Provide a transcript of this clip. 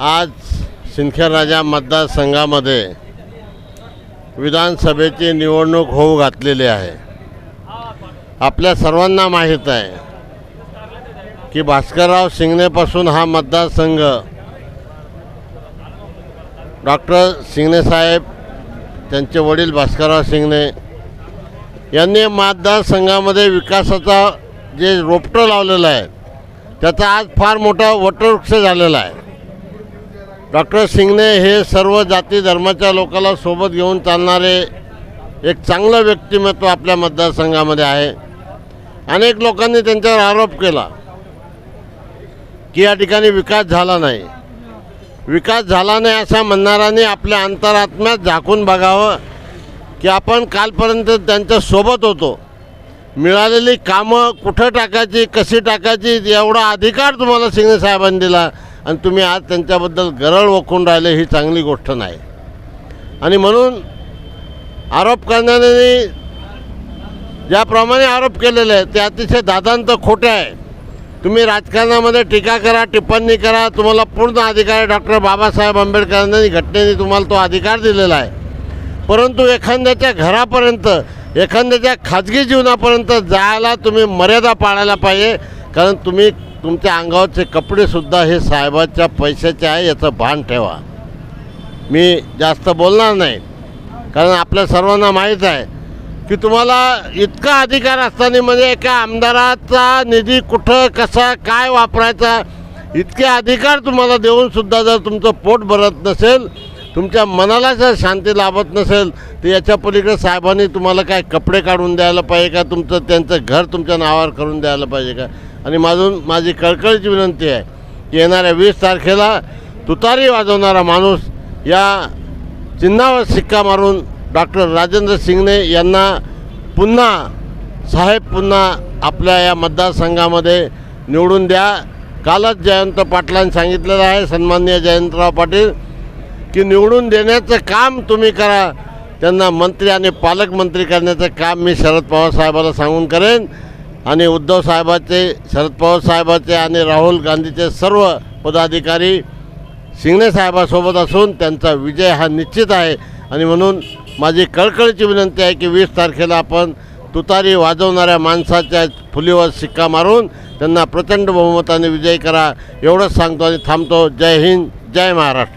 आज सिंदखेडराजा मतदारसंघामध्ये विधानसभेची निवडणूक होऊ घातलेली आहे. आपल्या सर्वांना माहीत आहे की भास्करराव शिंगणेपासून हा मतदारसंघ डॉक्टर शिंगणेसाहेब त्यांचे वडील भास्करराव शिंगणे यांनी मतदारसंघामध्ये विकासाचा जे रोपटं लावलेलं आहे त्याचा आज फार मोठा वटवृक्ष झालेला आहे. डॉक्टर सिंगने हे सर्व जाती धर्माच्या लोकाला सोबत घेऊन चालणारे एक चांगलं व्यक्तिमत्व आपल्या मतदारसंघामध्ये आहे. अनेक लोकांनी त्यांच्यावर आरोप केला की या ठिकाणी विकास झाला नाही. विकास झाला नाही असा म्हणणाऱ्यांनी आपल्या अंतरात्म्यात झाकून बघावं की आपण कालपर्यंत त्यांच्यासोबत होतो. मिळालेली कामं कुठं टाकायची कशी टाकायची एवढा अधिकार तुम्हाला सिंगणे साहेबांनी दिला. आणि तुम्ही आज त्यांच्याबद्दल गरळ ओकून राहिले ही चांगली गोष्ट नाही. आणि म्हणून आरोप करणाऱ्यांनी ज्याप्रमाणे आरोप केलेले आहेत ते अतिशय दादांत खोटे आहे. तुम्ही राजकारणामध्ये टीका करा टिप्पणी करा तुम्हाला पूर्ण अधिकार आहे डॉक्टर बाबासाहेब आंबेडकरांनी घटनेने तुम्हाला तो अधिकार दिलेला आहे. परंतु एखाद्याच्या घरापर्यंत एखाद्याच्या खाजगी जीवनापर्यंत जायला तुम्ही मर्यादा पाळायला पाहिजे कारण तुम्ही तुमच्या अंगावरचे कपडेसुद्धा हे साहेबाच्या पैशाचे आहे याचं भान ठेवा. मी जास्त बोलणार नाही. कारण आपल्या सर्वांना माहीत आहे की तुम्हाला इतका अधिकार असताना म्हणजे एका आमदाराचा निधी कुठं कसा काय वापरायचा इतके अधिकार तुम्हाला देऊनसुद्धा जर तुमचं पोट भरत नसेल तुमच्या मनाला जर शांती लाभत नसेल तर याच्या पलीकडे साहेबांनी तुम्हाला काय कपडे काढून द्यायला पाहिजे का? तुमचं त्यांचं घर तुमच्या नावावर करून द्यायला पाहिजे का? आणि माझून माझी कळकळीची विनंती आहे की येणाऱ्या वीस तारखेला तुतारी वाजवणारा माणूस या चिन्हावर शिक्का मारून डॉक्टर राजेंद्र सिंगने यांना पुन्हा साहेब पुन्हा आपल्या या मतदारसंघामध्ये निवडून द्या. कालच जयंत पाटलांनी सांगितलेलं आहे सन्माननीय जयंतराव पाटील की निवडून देण्याचं काम तुम्ही करा. त्यांना मंत्री आणि पालकमंत्री करण्याचं काम मी शरद पवार साहेबाला सांगून करेन. आणि उद्धव साहेबाचे शरद पवार साहेबाचे आणि राहुल गांधीचे सर्व पदाधिकारी शिंगणे साहेबासोबत असून त्यांचा विजय हा निश्चित आहे. आणि म्हणून माझी कळकळीची विनंती आहे की वीस तारखेला आपण तुतारी वाजवणाऱ्या माणसाच्या फुलीवर शिक्का मारून त्यांना प्रचंड बहुमताने विजय करा. एवढंच सांगतो आणि थांबतो. जय हिंद जय महाराष्ट्र.